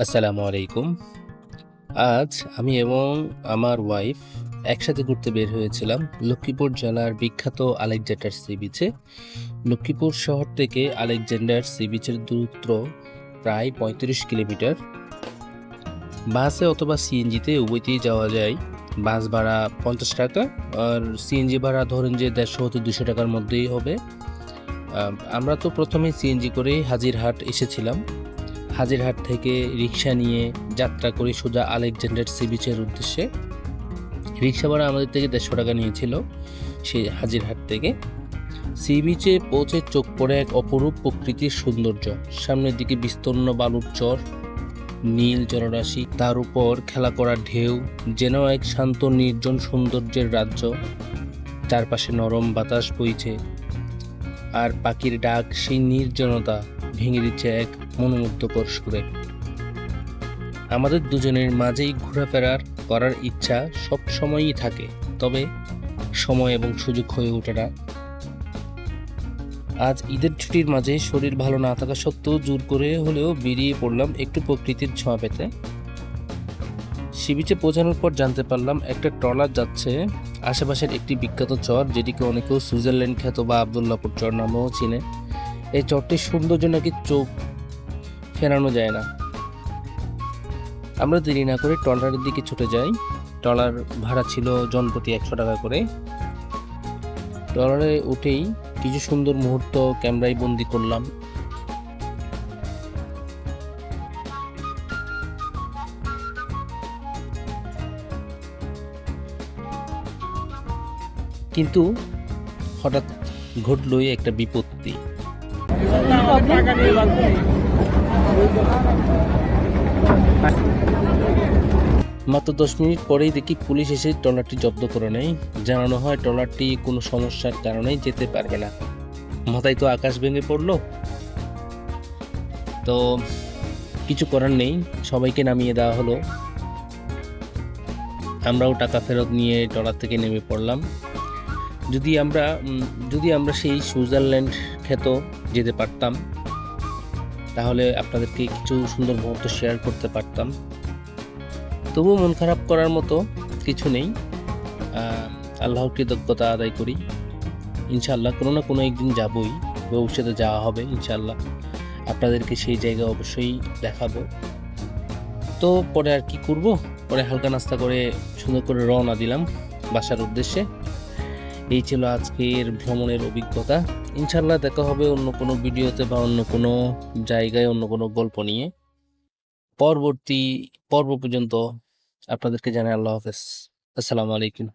আসসালামু আলাইকুম। আজ আমি এবং আমার ওয়াইফ একসাথে ঘুরতে বের হয়েছিলাম লক্ষ্মীপুর জেলার বিখ্যাত আলেকজান্ডার সি বিচে লক্ষ্মীপুর শহর থেকে আলেকজান্ডার সি বিচের দূরত্ব প্রায় পঁয়ত্রিশ কিলোমিটার। বাসে অথবা সিএনজিতে উভয়তেই যাওয়া যায়। বাস ভাড়া পঞ্চাশ টাকা আর সিএনজি ভাড়া ধরেন যে দেড়শো হতে দুশো টাকার মধ্যেই হবে। আমরা তো প্রথমে সিএনজি করেই হাজিরহাট এসেছিলাম। হাজিরহাট থেকে রিক্সা নিয়ে যাত্রা করি সোজা আলেকজান্ডার সি বিচের উদ্দেশ্যে। রিক্সা ভাড়া আমাদের থেকে দেড়শো টাকা নিয়েছিল সেই হাজিরহাট থেকে। সি বিচে পৌঁছে চোখ পড়ে এক অপরূপ প্রকৃতির সৌন্দর্য। সামনের দিকে বিস্তীর্ণ বালুর চর, নীল জলরাশি, তার উপর খেলা করা ঢেউ, যেন এক শান্ত, নির্জন সৌন্দর্যের রাজ্য। চারপাশে নরম বাতাস বইছে, আর পাখির ডাক সেই নির্জনতা ভেঙে দিচ্ছে এক মনোমুগ্ধকর সুরে। আমাদের দুজনের মাঝেই ঘোরাফেরার করার ইচ্ছা সব সময়ই থাকে, তবে সময় এবং সুযোগ হয়ে ওঠে না। আজ ঈদের ছুটির মাঝে শরীর ভালো না থাকা সত্ত্বেও জোর করে হলেও বেরিয়ে পড়লাম একটু প্রকৃতির ছোঁয়া পেতে। সিবিচে পৌঁছানোর পর জানতে পারলাম একটা ট্রলার যাচ্ছে আশেপাশের একটি বিখ্যাত চর, যেটিকে অনেকেও সুইজারল্যান্ড খ্যাত বা আবদুল্লাপুর চর নামেও চিনে। এই চরটির সৌন্দর্য নাকি চোখ ফেরানো যায় না। আমরা দেরি না করে ট্রলারের দিকে ছুটে যাই। ট্রলার ভাড়া ছিল জনপ্রতি একশো টাকা করে। ট্রলারে উঠেই কিছু সুন্দর মুহূর্ত ক্যামেরায় বন্দি করলাম। কিন্তু হঠাৎ ঘটলই একটা বিপত্তি। মাত্র দশ মিনিট পরেই দেখি পুলিশ এসে ট্রলারটি জব্দ করে নেয়। জানানো হয় ট্রলারটি কোনো সমস্যার কারণেই যেতে পারবে না। মাথায় তো আকাশ ভেঙে পড়ল। তো কিছু করার নেই, সবাইকে নামিয়ে দেওয়া হলো। আমরাও টাকা ফেরত নিয়ে ট্রলার থেকে নেমে পড়লাম। যদি আমরা যদি আমরা সেই সুইজারল্যান্ড খ্যাত যেতে পারতাম। তাহলে আপনাদেরকে কিছু সুন্দর মুহূর্ত শেয়ার করতে পারতাম। তবুও মন খারাপ করার মতো কিছু নেই। আল্লাহর কৃতজ্ঞতা আদায় করি। ইনশাল্লাহ কোনো না কোনো একদিন যাবই। ভবিষ্যতে যাওয়া হবে ইনশাল্লাহ আপনাদেরকে সেই জায়গা অবশ্যই দেখাবো। তো পরে আর কি করব? পরে হালকা নাস্তা করে সুন্দর করে রওনা দিলাম বাসার উদ্দেশ্যে। এই ছিল আজকের ভ্রমণের অভিজ্ঞতা। ইনশাল্লাহ দেখা হবে অন্য কোনো ভিডিওতে বা অন্য কোনো জায়গায়, অন্য কোনো গল্প নিয়ে। পরবর্তী, পর্ব পর্যন্ত আপনাদেরকে জানাই আল্লাহ হাফেজ। আসসালামু আলাইকুম।